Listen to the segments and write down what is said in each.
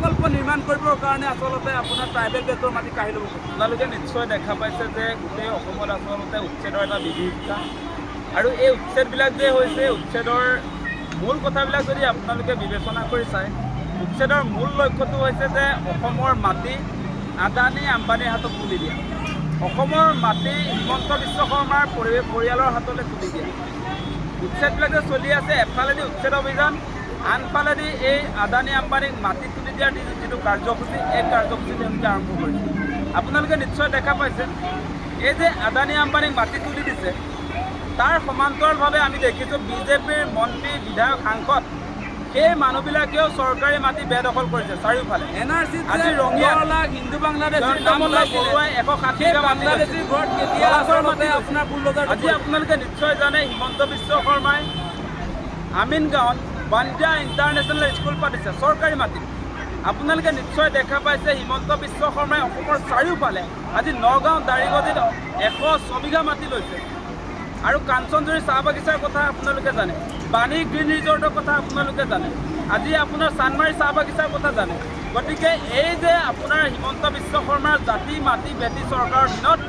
প্ৰকল্প নিৰ্মাণ কৰিবৰ কাৰণে আচলতে আপোনাৰ ট্ৰাইবেল বেল্টৰ মাটি কাঢ়ি ল'ব আপোনালোকে নিশ্চয় দেখা পাইছে যে গোটেই অসমত আচলতে উচ্ছেদৰ এটা বিভীষিকা আৰু এই উচ্ছেদবিলাক যে হৈছে উচ্ছেদৰ মূল কথাবিলাক যদি আপোনালোকে বিবেচনা কৰি চায়, উচ্ছেদৰ মূল লক্ষ্যটো হৈছে যে অসমৰ মাটি আদানী আম্বানীৰ হাতত তুলি দিয়া। অসমৰ মাটি হিমন্ত বিশ্ব শৰ্মাৰ পৰি- পৰিয়ালৰ হাতলৈ তুলি দিয়া। উচ্ছেদবিলাক যে চলি আছে, এফালেদি উচ্ছেদ অভিযান, আনফালেদি এই আদানী আম্বানীক মাটি তুলি দিয়াৰ যি- যিটো কাৰ্যসূচী এই কাৰ্যসূচী তেওঁলোকে আৰম্ভ কৰিছে। আপোনালোকে নিশ্চয় দেখা পাইছে এই যে আদানী আম্বানীক মাটি তুলি দিছে তাৰ সমান্তৰালভাৱে আমি দেখিছোঁ বিজেপিৰ মন্ত্ৰী বিধায়ক সাংসদ সেই মানুহবিলাকেও চৰকাৰী মাটি বেদখল কৰিছে চাৰিওফালে। এন আৰ চিত আজি যে ৰঙিয়াত পোন্ধৰ লাখ হিন্দু বাংলাদেশীৰ এশ ষাঠি আজি আপোনালোকে নিশ্চয় জানে হিমন্ত বিশ্ব শৰ্মাই আমিন গাঁৱত বান্দিয়া ইণ্টাৰনেশ্যনেল স্কুল পাতিছে চৰকাৰী মাটিত আপোনালোকে নিশ্চয় দেখা পাইছে হিমন্ত বিশ্ব শৰ্মাই অসমৰ চাৰিওফালে আজি নগাঁও দাৰিগজিত এশ ছবিঘা মাটি লৈছে। আৰু কাঞ্চনজুৰি চাহ বাগিচাৰ কথা আপোনালোকে জানে। বাণী গ্ৰীণ ৰিজৰ্টৰ কথা আপোনালোকে জানে। আজি আপোনাৰ চানমাৰী চাহ বাগিচাৰ কথা জানে। গতিকে এই যে আপোনাৰ হিমন্ত বিশ্ব শৰ্মাৰ জাতি মাটি বেটি চৰকাৰৰ দিনত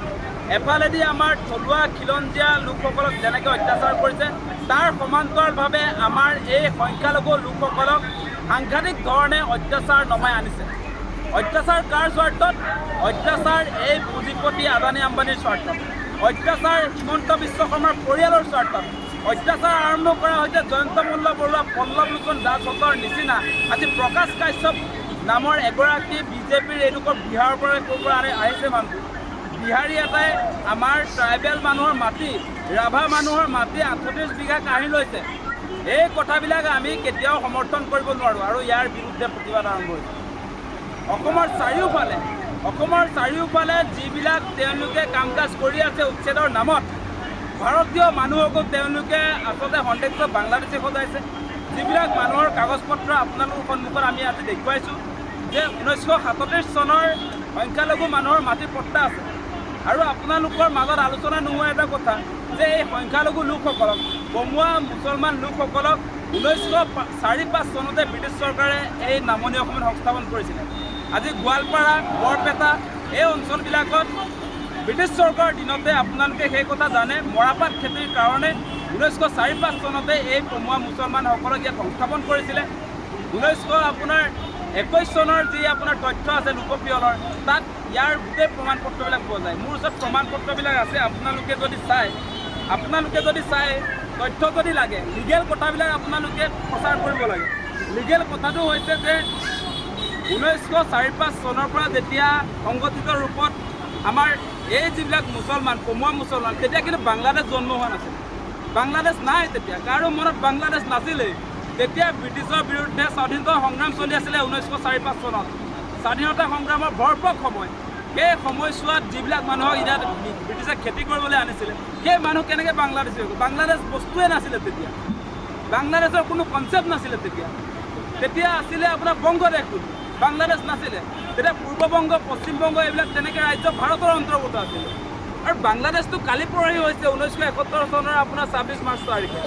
এফালেদি আমাৰ থলুৱা খিলঞ্জীয়া লোকসকলক যেনেকৈ অত্যাচাৰ কৰিছে তাৰ সমান্তৰালভাৱে আমাৰ এই সংখ্যালঘু লোকসকলক সাংঘাতিক ধৰণে অত্যাচাৰ নমাই আনিছে। অত্যাচাৰ কাৰ স্বাৰ্থত? অত্যাচাৰ এই পুঁজিপতি আদানী আম্বানীৰ স্বাৰ্থত। অত্যাচাৰ হিমন্ত বিশ্ব শৰ্মাৰ পৰিয়ালৰ স্বাৰ্থত। অত্যাচাৰ আৰম্ভ কৰা হৈছে জয়ন্ত মল্ল বৰুৱা, পল্লৱ লোচন দাসহঁতৰ নিচিনা আজি প্ৰকাশ কাশ্যপ নামৰ এগৰাকী বিজেপিৰ এইলোকৰ বিহাৰৰ পৰা ক'ৰ পৰা আহিছে মানুহ। বিহাৰী এটাই আমাৰ ট্ৰাইবেল মানুহৰ মাটি, ৰাভা মানুহৰ মাটি আঠত্ৰিছ বিঘা কাঢ়ি লৈছে। এই কথাবিলাক আমি কেতিয়াও সমৰ্থন কৰিব নোৱাৰোঁ আৰু ইয়াৰ বিৰুদ্ধে প্ৰতিবাদ আৰম্ভ হৈছে। অসমৰ চাৰিওফালে অসমৰ চাৰিওফালে যিবিলাক তেওঁলোকে কাম কাজ কৰি আছে উচ্ছেদৰ নামত, ভাৰতীয় মানুহকো তেওঁলোকে আচলতে সন্দেহ বাংলাদেশে সজাইছে। যিবিলাক মানুহৰ কাগজ পত্ৰ আপোনালোকৰ সন্মুখত আমি আজি দেখুৱাইছোঁ যে ঊনৈছশ সাতত্ৰিছ চনৰ সংখ্যালঘু মানুহৰ মাটিৰ পট্টা আছে। আৰু আপোনালোকৰ মাজত আলোচনা নোহোৱা এটা কথা যে এই সংখ্যালঘু লোকসকলক কমোৱা মুছলমান লোকসকলক ঊনৈছশ চাৰি পাঁচ চনতে ব্ৰিটিছ চৰকাৰে এই নামনি অসমত সংস্থাপন কৰিছিলে। আজি গোৱালপাৰা, বৰপেটা এই অঞ্চলবিলাকত ব্ৰিটিছ চৰকাৰৰ দিনতে আপোনালোকে সেই কথা জানে। মৰাপাট খেতিৰ কাৰণে ঊনৈছশ চাৰি পাঁচ চনতে এই কমোৱা মুছলমানসকলক ইয়াত সংস্থাপন কৰিছিলে। ঊনৈছশ আপোনাৰ একৈছ চনৰ যি আপোনাৰ তথ্য আছে লোকপিয়লৰ, তাত ইয়াৰ গোটেই প্ৰমাণ পত্ৰবিলাক পোৱা যায়। মোৰ ওচৰত প্ৰমাণ পত্ৰবিলাক আছে, আপোনালোকে যদি চায়, আপোনালোকে যদি চায় তথ্য যদি লাগে লিগেল কথাবিলাক আপোনালোকে প্ৰচাৰ কৰিব লাগে। লিগেল কথাটো হৈছে যে ঊনৈছশ চাৰি পাঁচ চনৰ পৰা যেতিয়া সংগঠিত ৰূপত আমাৰ এই যিবিলাক মুছলমান কমোৱা মুছলমান, তেতিয়া কিন্তু বাংলাদেশ জন্ম হোৱা নাছিল। বাংলাদেশ নাই তেতিয়া। কাৰো মনত বাংলাদেশ নাছিলেই। তেতিয়া ব্ৰিটিছৰ বিৰুদ্ধে স্বাধীনতা সংগ্ৰাম চলি আছিলে ঊনৈছশ চাৰি পাঁচ চনত। স্বাধীনতা সংগ্ৰামৰ ভৰপক সময়। সেই সময়ছোৱাত যিবিলাক মানুহক ইয়াত ব্ৰিটিছে খেতি কৰিবলৈ আনিছিলে, সেই মানুহ কেনেকৈ বাংলাদেশী বাংলাদেশ বস্তুৱে নাছিলে তেতিয়া। বাংলাদেশৰ কোনো কনচেপ্ট নাছিলে তেতিয়া। তেতিয়া আছিলে আপোনাৰ বংগদেশটো। বাংলাদেশ নাছিলে। তেতিয়া পূৰ্ববংগ, পশ্চিমবংগ এইবিলাক তেনেকৈ ৰাজ্য ভাৰতৰ অন্তৰ্গত আছিলে। আৰু বাংলাদেশটো কালি পৰহি হৈছে, ঊনৈছশ এসত্তৰ চনৰ আপোনাৰ ছাব্বিছ মাৰ্চ তাৰিখে।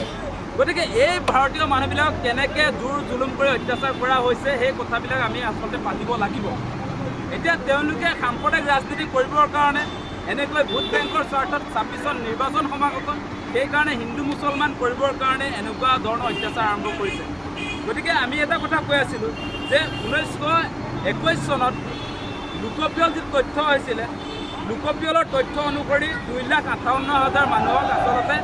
গতিকে এই ভাৰতীয় মানুহবিলাকক কেনেকৈ জোৰ জুলুম কৰি অত্যাচাৰ কৰা হৈছে, সেই কথাবিলাক আমি আচলতে পাতিব লাগিব। এতিয়া তেওঁলোকে সাম্প্ৰদায়িক ৰাজনীতি কৰিবৰ কাৰণে এনেকৈ ভোট বেংকৰ স্বাৰ্থত ছাব্বিছত নিৰ্বাচন সমাগত, সেইকাৰণে হিন্দু মুছলমান কৰিবৰ কাৰণে এনেকুৱা ধৰণৰ অত্যাচাৰ আৰম্ভ কৰিছে। গতিকে আমি এটা কথা কৈ আছিলোঁ যে ঊনৈছশ একৈছ চনত লোকপিয়ল যিটো তথ্য হৈছিলে, লোকপিয়লৰ তথ্য অনুসৰি দুই লাখ আঠাৱন্ন হাজাৰ মানুহক আচলতে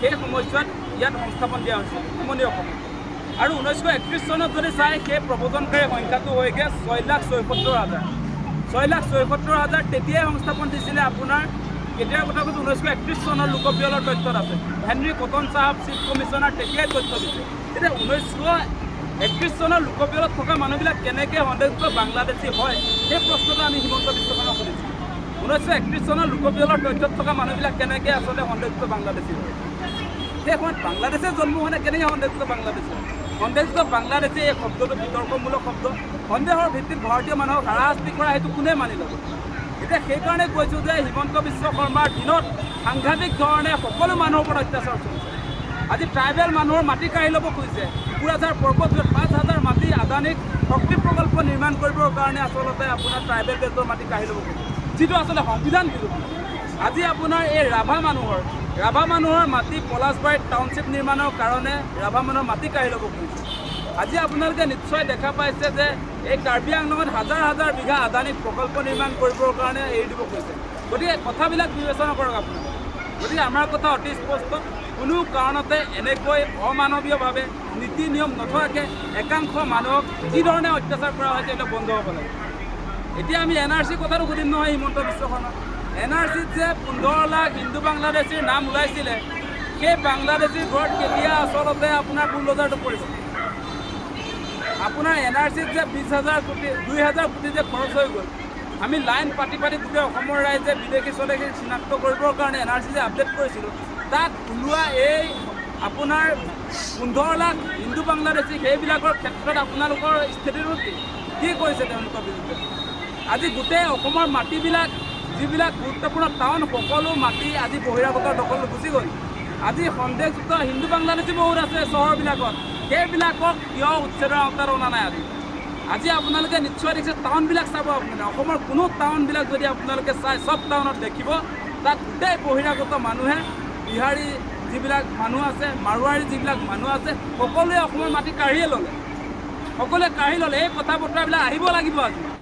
সেই সময়ছোৱাত ইয়াত সংস্থাপন দিয়া হৈছিল। নামনি অসমত আৰু ঊনৈছশ একত্ৰিছ চনত যদি চাই, সেই প্ৰব্ৰজনকাৰী সংখ্যাটো হয়গৈ ছয় লাখ ছয়সত্তৰ হাজাৰ। ছয় লাখ ছয়সত্তৰ হাজাৰ তেতিয়াই সংস্থাপন দিছিলে আপোনাৰ, কেতিয়াৰ কথা কৈছোঁ, ঊনৈছশ একত্ৰিছ চনৰ লোকপিয়লৰ তথ্যত আছে। হেনৰি কটন চাহাব, চিফ কমিশ্যনাৰ তেতিয়াই তথ্য দিছে। এতিয়া ঊনৈছশ একত্ৰিছ চনৰ লোকপিয়লত থকা মানুহবিলাক কেনেকৈ সন্দেহযুক্ত বাংলাদেশী হয়, সেই প্ৰশ্নটো আমি হিমন্ত বিশ্ব শৰ্মাক সুধিছোঁ। ঊনৈছশ একত্ৰিছ চনৰ লোকপিয়লৰ তথ্যত থকা মানুহবিলাক কেনেকৈ আচলতে সন্দেহযুক্ত বাংলাদেশী হয়? সময়ত বাংলাদেশে জন্ম হোৱা নাই কেনেকৈ সন্দেহযুক্ত বাংলাদেশী? হয় সন্দেহযুক্ত বাংলাদেশী এই শব্দটো বিতৰ্কমূলক শব্দ। সন্দেহৰ ভিত্তিত ভাৰতীয় মানুহক হাৰাশাস্তি কৰা সেইটো কোনে মানি ল'ব? এতিয়া সেইকাৰণে কৈছোঁ যে হিমন্ত বিশ্ব শৰ্মাৰ দিনত সাংঘাতিক ধৰণে সকলো মানুহৰ ওপৰত অত্যাচাৰ চলিছে। আজি ট্ৰাইবেল মানুহৰ মাটি কাঢ়ি ল'ব খুজিছে। কোকৰাঝাৰ পৰ্বতত পাঁচ হাজাৰ মাটি আদানীক শক্তি প্ৰকল্প নিৰ্মাণ কৰিবৰ কাৰণে আচলতে আপোনাৰ ট্ৰাইবেল বেল্টৰ মাটি কাঢ়ি ল'ব খুজিছে। যিটো আচলতে সংবিধান বিৰোধী। আজি আপোনাৰ এই ৰাভা মানুহৰ ৰাভা মানুহৰ মাটি পলাশবাৰীত টাউনশ্বিপ নিৰ্মাণৰ কাৰণে ৰাভা মানুহৰ মাটি কাঢ়ি ল'ব খুজিছে। আজি আপোনালোকে নিশ্চয় দেখা পাইছে যে এই কাৰ্বি আংলঙত হাজাৰ হাজাৰ বিঘা আদানীক প্ৰকল্প নিৰ্মাণ কৰিবৰ কাৰণে এৰি দিব খুজিছে। গতিকে কথাবিলাক বিবেচনা কৰক আপোনালোকে গতিকে আমাৰ কথা অতি স্পষ্ট। কোনো কাৰণতে এনেকৈ অমানৱীয়ভাৱে নীতি নিয়ম নথকাকৈ একাংশ মানুহক যি ধৰণে অত্যাচাৰ কৰা হৈছে এইবিলাক বন্ধ হ'ব লাগে। এতিয়া আমি এন আৰ চিৰ কথাটো সুধিম নহয়, হিমন্ত বিশ্ব এন আৰ চিত যে পোন্ধৰ লাখ হিন্দু বাংলাদেশীৰ নাম ওলাইছিলে, সেই বাংলাদেশীৰ ঘৰত কেতিয়া আচলতে আপোনাৰ বুলডজাৰটো পৰিব? আপোনাৰ এন আৰ চিত যে বিছ হাজাৰ কোটি, দুই হাজাৰ কোটি যে খৰচ হৈ গ'ল, আমি লাইন পাতি পাতি গোটেই অসমৰ ৰাইজে বিদেশি স্বদেশী চিনাক্ত কৰিবৰ কাৰণে এন আৰ চি যে আপডেট কৰিছিলোঁ, তাত ওলোৱা এই আপোনাৰ পোন্ধৰ লাখ হিন্দু বাংলাদেশী, সেইবিলাকৰ ক্ষেত্ৰত আপোনালোকৰ স্থিতিটো কি? কৰিছে তেওঁলোকৰ বিৰুদ্ধে? আজি গোটেই অসমৰ মাটিবিলাক যিবিলাক গুৰুত্বপূৰ্ণ টাউন, সকলো মাটি আজি বহিৰাগতৰ দখল গুচি গ'ল। আজি সন্দেহযুক্ত হিন্দু বাংলাদেশী বহুত আছে চহৰবিলাকত। সেইবিলাকক কিয় উচ্ছেদৰ আওতাত অনা নাই আজি? আজি আপোনালোকে নিশ্চয় দেখিছে, টাউনবিলাক চাব আপোনালোকে। অসমৰ কোনো টাউনবিলাক যদি আপোনালোকে চাই, চব টাউনত দেখিব, তাত গোটেই বহিৰাগত মানুহে, বিহাৰী যিবিলাক মানুহ আছে, মাৰোৱাৰী যিবিলাক মানুহ আছে, সকলোৱে অসমৰ মাটি কাঢ়িয়ে ল'লে। সকলোৱে কাঢ়ি ল'লে। এই কথা বতৰাবিলাক আহিব লাগিব আজি।